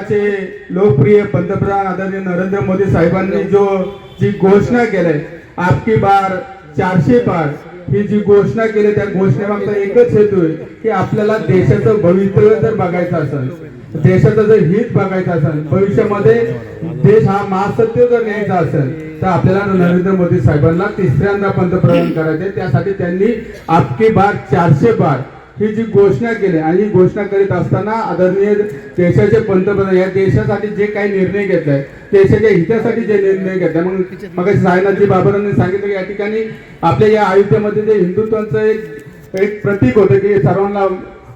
आजचे लोकप्रिय पंतप्रधान आदरणीय नरेंद्र मोदी साहेबांनी जो जी घोषणा केली आपकी बार चारशे पार ही जी घोषणा केली त्या घोषणेमागचा एकच हेतू आहे की आपल्याला देशाचं भवितव्य जर बघायचं असेल देशाचं जर हित बघायचं असेल भविष्यामध्ये देश हा महासत्य जर न्यायचा असेल तर आपल्याला नरेंद्र मोदी साहेबांना तिसऱ्यांदा पंतप्रधान करायचे. त्यासाठी त्यांनी आपकी बार चारशे बार ही जी घोषणा केली आणि ही घोषणा करीत असताना आदरणीय देशाचे पंतप्रधान या देशासाठी जे काही निर्णय घेतलाय देशाच्या हितासाठी जे निर्णय घेतलाय मग मग साईनाथजी बाबरांनी सांगितलं की या ठिकाणी आपल्या या आयुष्यामध्ये जे हिंदुत्वाचं एक एक प्रतीक होतं की सर्वांना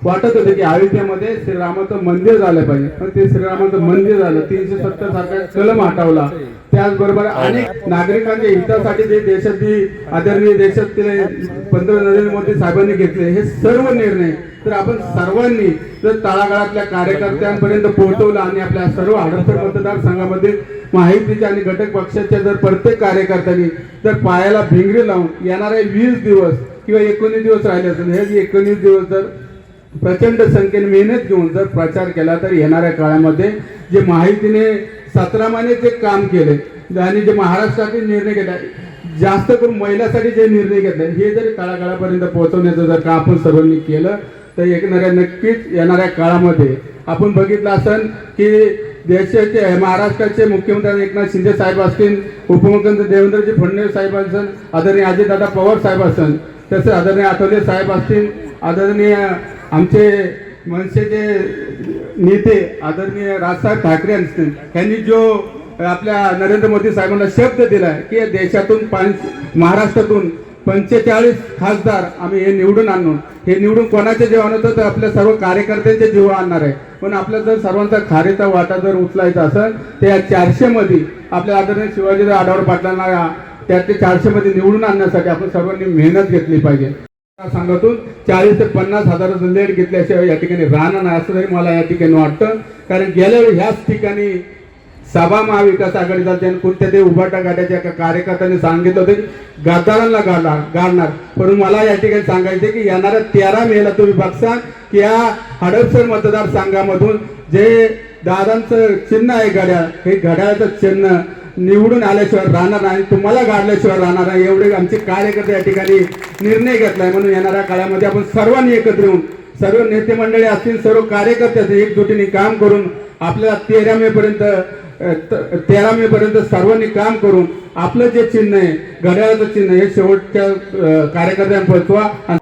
वाटत होतं की अयोध्येमध्ये श्रीरामाचं मंदिर झालं पाहिजे. पण ते श्रीरामाचं मंदिर झालं तीनशे सत्तर सारखा कलम हटवला. त्याचबरोबर अनेक नागरिकांच्या हितासाठी जे देशातील आदरणीय देशातील पंतप्रधान नरेंद्र मोदी साहेबांनी घेतले हे सर्व निर्णय तर आपण सर्वांनी जर तळागाळातल्या कार्यकर्त्यांपर्यंत पोहोचवलं आणि आपल्या सर्व हडपसर मतदारसंघामध्ये माहितीच्या आणि घटक पक्षाच्या जर प्रत्येक कार्यकर्त्यांनी जर पायाला भिंगरी लावून येणारे वीस दिवस किंवा एकोणीस दिवस राहिले असेल हे एकोणीस दिवस जर प्रचंड संख्येने मेहनत घेऊन जर प्रचार केला तर येणाऱ्या काळामध्ये जे माहितीने सतरामाने जे काम केले आणि जे महाराष्ट्रातील निर्णय घेतला जास्त करून महिलांसाठी जे निर्णय घेतले हे जर काळाकाळापर्यंत पोहोचवण्याचं जर का आपण सर्वांनी केलं तर येणाऱ्या नक्कीच येणाऱ्या काळामध्ये आपण बघितलं असेल की देशाचे महाराष्ट्राचे मुख्यमंत्री एकनाथ शिंदे साहेब असतील उपमुख्यमंत्री देवेंद्रजी फडणवीस साहेब असतील आदरणीय अजितदादा पवार साहेब असतील तसेच आदरणीय आठवले साहेब असतील आदरणीय आमचे मनसेचे नेते आदरणीय राजसाहेब ठाकरे असतील यांनी जो आपल्या नरेंद्र मोदी साहेबांना शब्द दिलाय की या देशातून पंच महाराष्ट्रातून पंचेचाळीस खासदार आम्ही हे निवडून आणू हे निवडून कोणाच्या जीवन होतं तर आपल्या सर्व कार्यकर्त्यांच्या जीव आणणार आहे. पण आपल्या जर सर्वांचा खारीचा वाटा जर उचलायचा असेल तर या चारशे मध्ये आपल्या आदरणीय शिवाजीराव आढावर पाटलांना त्यातले चारशे मध्ये निवडून आणण्यासाठी आपण सर्वांनी मेहनत घेतली पाहिजे. संघातून चाळीस ते पन्नास हजाराचं लेट घेतल्याशिवाय या ठिकाणी राहणार नाही असं तरी मला या ठिकाणी वाटतं. कारण गेल्या वेळी ह्याच ठिकाणी सभा महाविकास आघाडीचा त्यांनी कोणत्या ते उभाटा गाड्याच्या एका कार्यकर्त्यांनी सांगितलं होतं की गद्दारांना गाडणार गाडणार. पण मला या ठिकाणी सांगायचं की येणाऱ्या तेरा मेला तुम्ही बघसा की या हडपसर मतदारसंघामधून जे दादांचं चिन्ह आहे घड्याळ हे घड्याळाचं चिन्ह निवडून आल्याशिवाय राहणार नाही तुम्हाला गाडल्याशिवाय राहणार नाही. एवढे आमचे कार्यकर्ते या ठिकाणी निर्णय घेतलाय म्हणून येणाऱ्या काळामध्ये आपण सर्वांनी एकत्र येऊन सर्व नेते मंडळी असतील सर्व कार्यकर्ते असतील एकजुटीने काम करून आपल्याला तेरा मे पर्यंत तेरा मे पर्यंत सर्वांनी काम करून आपलं जे चिन्ह आहे घड्याळाचं चिन्ह हे शेवटच्या कार्यकर्त्यांना पोहोचवा.